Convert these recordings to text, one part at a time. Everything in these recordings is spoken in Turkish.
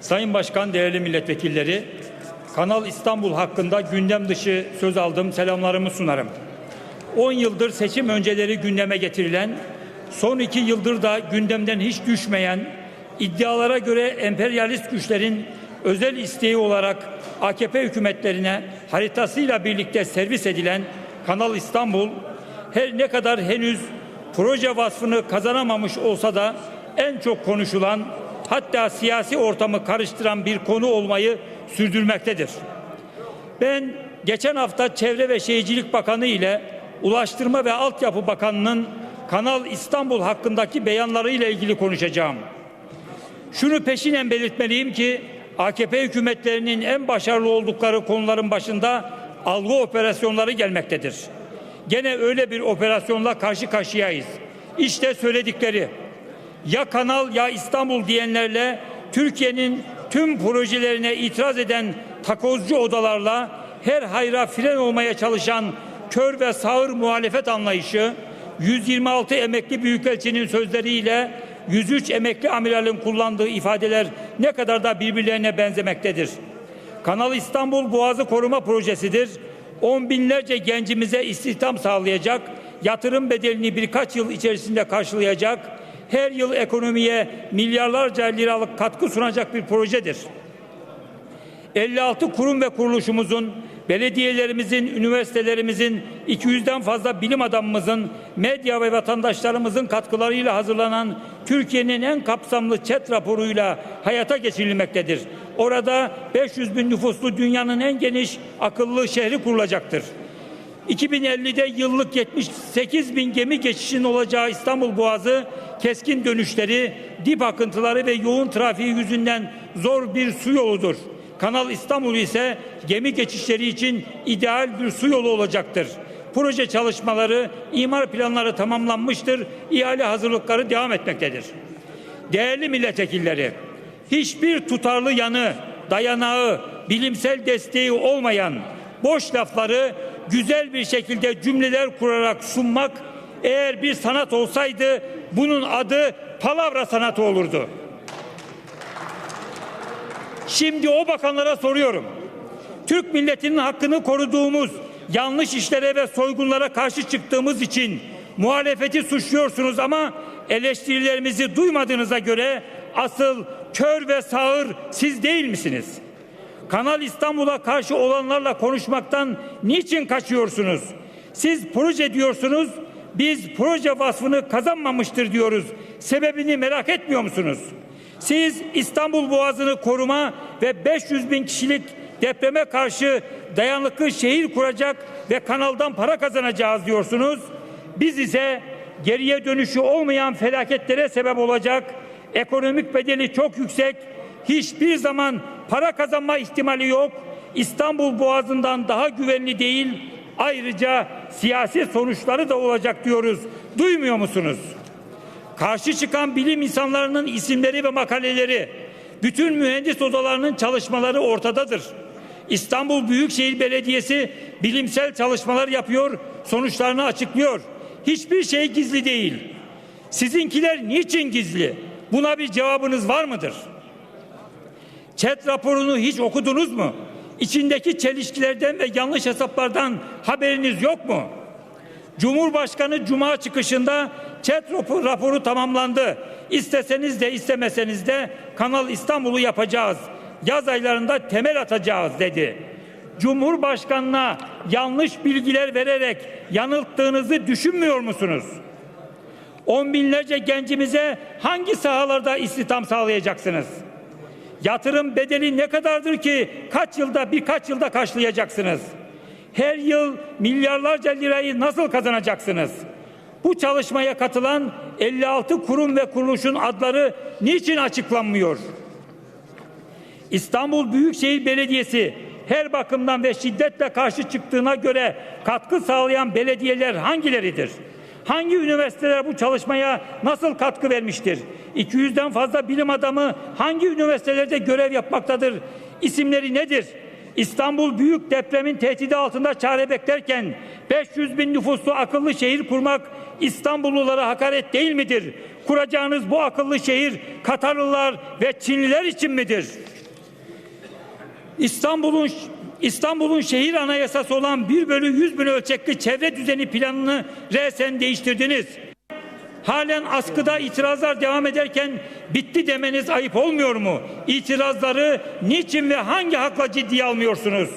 Sayın Başkan, değerli milletvekilleri, Kanal İstanbul hakkında gündem dışı söz aldım, selamlarımı sunarım. 10 yıldır seçim önceleri gündeme getirilen, son 2 yıldır da gündemden hiç düşmeyen, iddialara göre emperyalist güçlerin özel isteği olarak AKP hükümetlerine haritasıyla birlikte servis edilen Kanal İstanbul, her ne kadar henüz proje vasfını kazanamamış olsa da en çok konuşulan hatta siyasi ortamı karıştıran bir konu olmayı sürdürmektedir. Ben geçen hafta Çevre ve Şehircilik Bakanı ile Ulaştırma ve Altyapı Bakanı'nın Kanal İstanbul hakkındaki beyanları ile ilgili konuşacağım. Şunu peşinen belirtmeliyim ki AKP hükümetlerinin en başarılı oldukları konuların başında algı operasyonları gelmektedir. Gene öyle bir operasyonla karşı karşıyayız. İşte söyledikleri ya kanal ya İstanbul diyenlerle Türkiye'nin tüm projelerine itiraz eden takozcu odalarla her hayra fren olmaya çalışan kör ve sağır muhalefet anlayışı 126 emekli büyükelçinin sözleriyle 103 emekli amiralin kullandığı ifadeler ne kadar da birbirlerine benzemektedir. Kanal İstanbul Boğazı Koruma Projesi'dir. On binlerce gencimize istihdam sağlayacak, yatırım bedelini birkaç yıl içerisinde karşılayacak, her yıl ekonomiye milyarlarca liralık katkı sunacak bir projedir. 56 kurum ve kuruluşumuzun, belediyelerimizin, üniversitelerimizin, 200'den fazla bilim adamımızın, medya ve vatandaşlarımızın katkılarıyla hazırlanan Türkiye'nin en kapsamlı ÇED raporuyla hayata geçirilmektedir. Orada 500 bin nüfuslu dünyanın en geniş akıllı şehri kurulacaktır. 2050'de yıllık 78 bin gemi geçişinin olacağı İstanbul Boğazı keskin dönüşleri, dip akıntıları ve yoğun trafiği yüzünden zor bir su yoludur. Kanal İstanbul ise gemi geçişleri için ideal bir su yolu olacaktır. Proje çalışmaları, imar planları tamamlanmıştır. İhale hazırlıkları devam etmektedir. Değerli milletvekilleri, hiçbir tutarlı yanı, dayanağı, bilimsel desteği olmayan boş lafları güzel bir şekilde cümleler kurarak sunmak eğer bir sanat olsaydı bunun adı palavra sanatı olurdu. Şimdi o bakanlara soruyorum. Türk milletinin hakkını koruduğumuz yanlış işlere ve soygunlara karşı çıktığımız için muhalefeti suçluyorsunuz ama eleştirilerimizi duymadığınıza göre asıl kör ve sağır siz değil misiniz? Kanal İstanbul'a karşı olanlarla konuşmaktan niçin kaçıyorsunuz? Siz proje diyorsunuz, biz proje vasfını kazanmamıştır diyoruz. Sebebini merak etmiyor musunuz? Siz İstanbul Boğazı'nı koruma ve 500 bin kişilik depreme karşı dayanıklı şehir kuracak ve kanaldan para kazanacağız diyorsunuz. Biz ise geriye dönüşü olmayan felaketlere sebep olacak, ekonomik bedeli çok yüksek, hiçbir zaman para kazanma ihtimali yok, İstanbul Boğazı'ndan daha güvenli değil, ayrıca siyasi sonuçları da olacak diyoruz. Duymuyor musunuz? Karşı çıkan bilim insanlarının isimleri ve makaleleri, bütün mühendis odalarının çalışmaları ortadadır. İstanbul Büyükşehir Belediyesi bilimsel çalışmalar yapıyor, sonuçlarını açıklıyor. Hiçbir şey gizli değil. Sizinkiler niçin gizli? Buna bir cevabınız var mıdır? ÇED raporunu hiç okudunuz mu? İçindeki çelişkilerden ve yanlış hesaplardan haberiniz yok mu? Cumhurbaşkanı Cuma çıkışında raporu, raporu tamamlandı. İsteseniz de istemeseniz de Kanal İstanbul'u yapacağız. Yaz aylarında temel atacağız dedi. Cumhurbaşkanına yanlış bilgiler vererek yanılttığınızı düşünmüyor musunuz? On binlerce gencimize hangi sahalarda istihdam sağlayacaksınız? Yatırım bedeli ne kadardır ki kaç yılda birkaç yılda karşılayacaksınız? Her yıl milyarlarca lirayı nasıl kazanacaksınız? Bu çalışmaya katılan 56 kurum ve kuruluşun adları niçin açıklanmıyor? İstanbul Büyükşehir Belediyesi her bakımdan ve şiddetle karşı çıktığına göre katkı sağlayan belediyeler hangileridir? Hangi üniversiteler bu çalışmaya nasıl katkı vermiştir? 200'den fazla bilim adamı hangi üniversitelerde görev yapmaktadır? İsimleri nedir? İstanbul büyük depremin tehdidi altında çare beklerken 500 bin nüfuslu akıllı şehir kurmak İstanbullulara hakaret değil midir? kuracağınız bu akıllı şehir Katarlılar ve Çinliler için midir? İstanbul'un İstanbul'un şehir anayasası olan 1 bölü 100 bin ölçekli çevre düzeni planını resen değiştirdiniz. Halen askıda itirazlar devam ederken bitti demeniz ayıp olmuyor mu? İtirazları niçin ve hangi hakla ciddiye almıyorsunuz?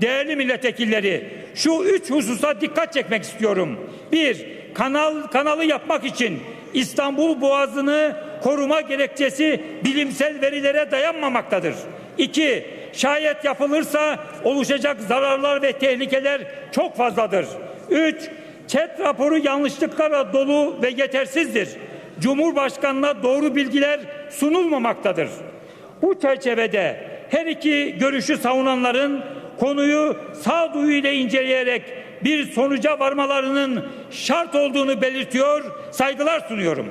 Değerli milletvekilleri, şu üç hususa dikkat çekmek istiyorum. Bir, kanal kanalı yapmak için İstanbul Boğazı'nı koruma gerekçesi bilimsel verilere dayanmamaktadır. İki, şayet yapılırsa oluşacak zararlar ve tehlikeler çok fazladır. Üç, ÇED raporu yanlışlıklarla dolu ve yetersizdir. Cumhurbaşkanına doğru bilgiler sunulmamaktadır. Bu çerçevede her iki görüşü savunanların konuyu sağduyu ile inceleyerek bir sonuca varmalarının şart olduğunu belirtiyor, saygılar sunuyorum.